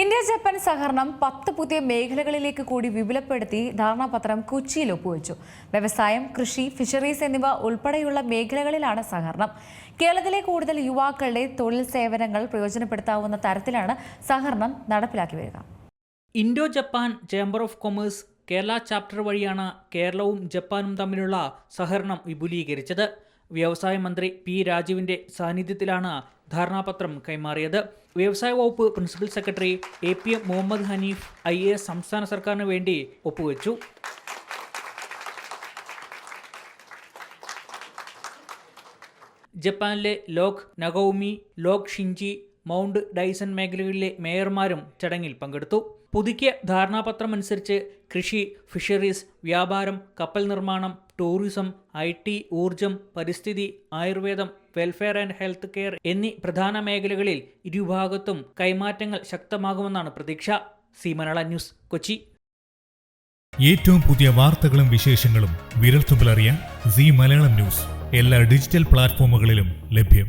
India Japan സഹകരണം പത്ത് പുതിയ മേഖലകളിലേക്ക് കൂടി വിപുലപ്പെടുത്തി ധാരണാപത്രം കൊച്ചിയിൽ ഒപ്പുവെച്ചു. വ്യവസായം കൃഷി ഫിഷറീസ് എന്നിവ ഉൾപ്പെടെയുള്ള മേഖലകളിലാണ് സഹകരണം. കേരളത്തിലെ കൂടുതൽ യുവാക്കളുടെ തൊഴിൽ സേവനങ്ങൾ പ്രയോജനപ്പെടുത്താവുന്ന തരത്തിലാണ് സഹകരണം നടപ്പിലാക്കി വരിക. Indo Japan chamber of commerce Kerala chapter വഴിയാണ് കേരളവും ജപ്പാനും തമ്മിലുള്ള സഹകരണം വിപുലീകരിച്ചത്. വ്യവസായ മന്ത്രി പി രാജുവിന്റെ സാന്നിധ്യത്തിലാണ് ധാരണാപത്രം കൈമാറിയത്. വ്യവസായ വകുപ്പ് principal secretary A P M Muhammad Hanif I A S സംസ്ഥാന സർക്കാരിന് വേണ്ടി ഒപ്പുവെച്ചു. ജപ്പാനിലെ ലോക് നഗൌമി ലോക് ഷിഞ്ചി മൗണ്ട് ഡൈസൺ മേഖലകളിലെ മേയർമാരും ചടങ്ങിൽ പങ്കെടുത്തു. പുതുക്കിയ ധാരണാപത്രം അനുസരിച്ച് കൃഷി ഫിഷറീസ് വ്യാപാരം കപ്പൽ നിർമ്മാണം ടൂറിസം ഐ ടി ഊർജം പരിസ്ഥിതി ആയുർവേദം വെൽഫെയർ ആൻഡ് ഹെൽത്ത് കെയർ എന്നീ പ്രധാന മേഖലകളിൽ ഇരുഭാഗത്തും കൈമാറ്റങ്ങൾ ശക്തമാകുമെന്നാണ് പ്രതീക്ഷ. സി മലയാള ന്യൂസ് കൊച്ചി. ഏറ്റവും പുതിയ വാർത്തകളും വിശേഷങ്ങളും വിരൽത്തുമ്പിലറിയാൻ സി മലയാളം ന്യൂസ്. എല്ലാ ഡിജിറ്റൽ പ്ലാറ്റ്ഫോമുകളിലും ലഭ്യം.